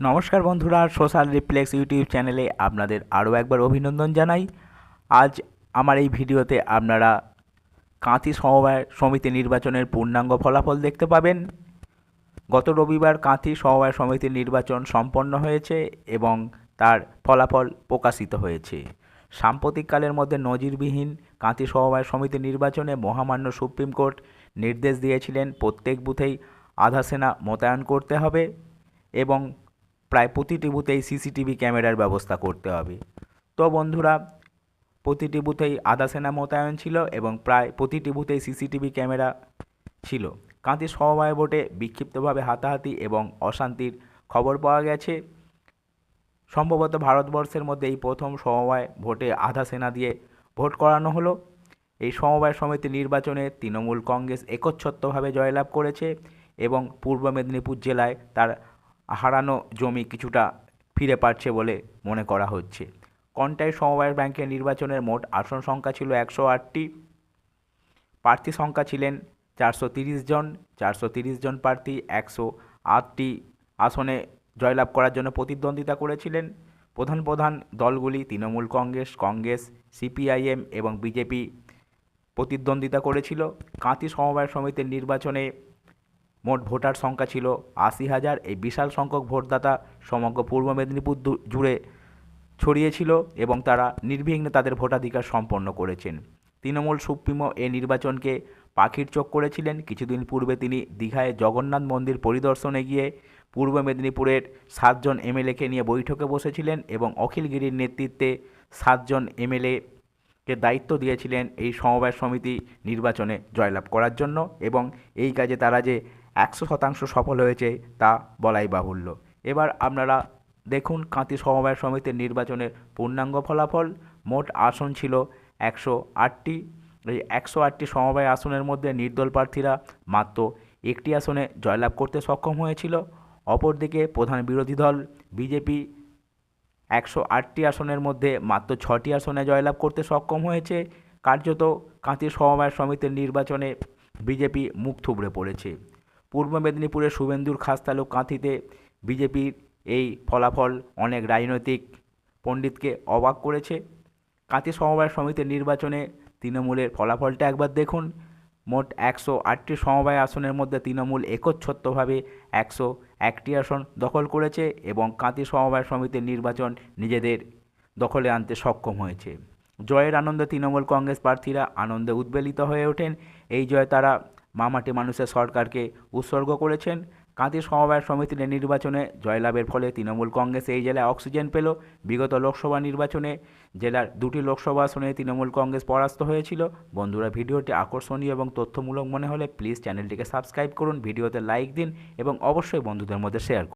নমস্কার বন্ধুরা, social রিপ্লেক্স YouTube চ্যানেলে আপনাদের আরও একবার অভিনন্দন জানাই। আজ আমার এই ভিডিওতে আপনারা কাঁথি সমবায় সমিতি নির্বাচনের পূর্ণাঙ্গ ফলাফল দেখতে পাবেন। গত রবিবার কাঁথি সমবায় সমিতির নির্বাচন সম্পন্ন হয়েছে এবং তার ফলাফল প্রকাশিত হয়েছে। সাম্প্রতিককালের মধ্যে নজিরবিহীন কাঁথি সমবায় সমিতি নির্বাচনে মহামান্য সুপ্রিম কোর্ট নির্দেশ দিয়েছিলেন, প্রত্যেক বুথেই আধা সেনা মোতায়েন করতে হবে এবং প্রায় প্রতিটি বুথেই সিসিটিভি ক্যামেরার ব্যবস্থা করতে হবে। তো বন্ধুরা, প্রতিটি বুথেই আধা সেনা মোতায়েন ছিল এবং প্রায় প্রতিটি বুথেই সিসিটিভি ক্যামেরা ছিল। কাঁথি সমবায় ভোটে বিক্ষিপ্তভাবে হাতাহাতি এবং অশান্তির খবর পাওয়া গেছে। সম্ভবত ভারতবর্ষের মধ্যে এই প্রথম সমবায় ভোটে আধা সেনা দিয়ে ভোট করানো হলো। এই সমবায় সমিতি নির্বাচনে তৃণমূল কংগ্রেস একচ্ছত্রভাবে জয়লাভ করেছে এবং পূর্ব মেদিনীপুর জেলায় তার হারানো জমি কিছুটা ফিরে পাচ্ছে বলে মনে করা হচ্ছে। কন্টাই সমবায় ব্যাংকের নির্বাচনের মোট আসন সংখ্যা ছিল একশো আটটি। প্রার্থী সংখ্যা ছিলেন চারশো তিরিশ জন। চারশো তিরিশ জন প্রার্থী একশো আটটি আসনে জয়লাভ করার জন্য প্রতিদ্বন্দ্বিতা করেছিলেন। প্রধান প্রধান দলগুলি তৃণমূল কংগ্রেস কংগ্রেস, সিপিআইএম এবং বিজেপি প্রতিদ্বন্দ্বিতা করেছিল। কাঁথি সমবায় সমিতির নির্বাচনে মোট ভোটার সংখ্যা ছিল আশি হাজার। এই বিশাল সংখ্যক ভোটদাতা সমগ্র পূর্ব মেদিনীপুর জুড়ে ছড়িয়েছিল এবং তারা নির্বিঘ্নে তাদের ভোটাধিকার সম্পন্ন করেছেন। তৃণমূল সুপ্রিমো এই নির্বাচনকে পাখির চোখ করেছিলেন। কিছুদিন পূর্বে তিনি দীঘায় জগন্নাথ মন্দির পরিদর্শনে গিয়ে পূর্ব মেদিনীপুরের সাতজন এমএলএকে নিয়ে বৈঠকে বসেছিলেন এবং অখিলগিরির নেতৃত্বে সাতজন এমএলএ কে দায়িত্ব দিয়েছিলেন এই সমবায় সমিতি নির্বাচনে জয়লাভ করার জন্য এবং এই কাজে তারা যে একশো শতাংশ সফল হয়েছে তা বলাই বাহুল্য। এবার আপনারা দেখুন কাঁতি সমবায় সমিতির নির্বাচনের পূর্ণাঙ্গ ফলাফল। মোট আসন ছিল একশো আটটি। এই একশো আটটি সমবায় আসনের মধ্যে নির্দল প্রার্থীরা মাত্র একটি আসনে জয়লাভ করতে সক্ষম হয়েছিল। অপরদিকে প্রধান বিরোধী দল বিজেপি একশো আটটি আসনের মধ্যে মাত্র ছটি আসনে জয়লাভ করতে সক্ষম হয়েছে। কার্যত কাঁতি সমবায় সমিতির নির্বাচনে বিজেপি মুখ থুবড়ে পড়েছে। পূর্ব মেদিনীপুরের শুভেন্দুর খাসতালু কাঁথিতে বিজেপির এই ফলাফল অনেক রাজনৈতিক পণ্ডিতকে অবাক করেছে। কাঁথি সমবায় সমিতির নির্বাচনে তৃণমূলের ফলাফলটা একবার দেখুন। মোট একশো আটটি সমবায় আসনের মধ্যে তৃণমূল একচ্ছত্রভাবে একশো একটি আসন দখল করেছে এবং কাঁথি সমবায় সমিতির নির্বাচন নিজেদের দখলে আনতে সক্ষম হয়েছে। জয়ের আনন্দে তৃণমূল কংগ্রেস প্রার্থীরা আনন্দে উদ্বেলিত হয়ে ওঠেন। এই জয় তারা মামাটি মানুষের সরকারকে উৎসর্গ করেছেন। কাঁদি সমবায় সমিতির নির্বাচনে জয়লাভের ফলে তৃণমূল কংগ্রেস এই জেলায় অক্সিজেন পেল। বিগত লোকসভা নির্বাচনে জেলার দুটি লোকসভা আসনে তৃণমূল কংগ্রেস পরাস্ত হয়েছিল। বন্ধুরা, ভিডিওটি আকর্ষণীয় এবং তথ্যমূলক মনে হলে প্লিজ চ্যানেলটিকে সাবস্ক্রাইব করুন, ভিডিওতে লাইক দিন এবং অবশ্যই বন্ধুদের মধ্যে শেয়ার করুন।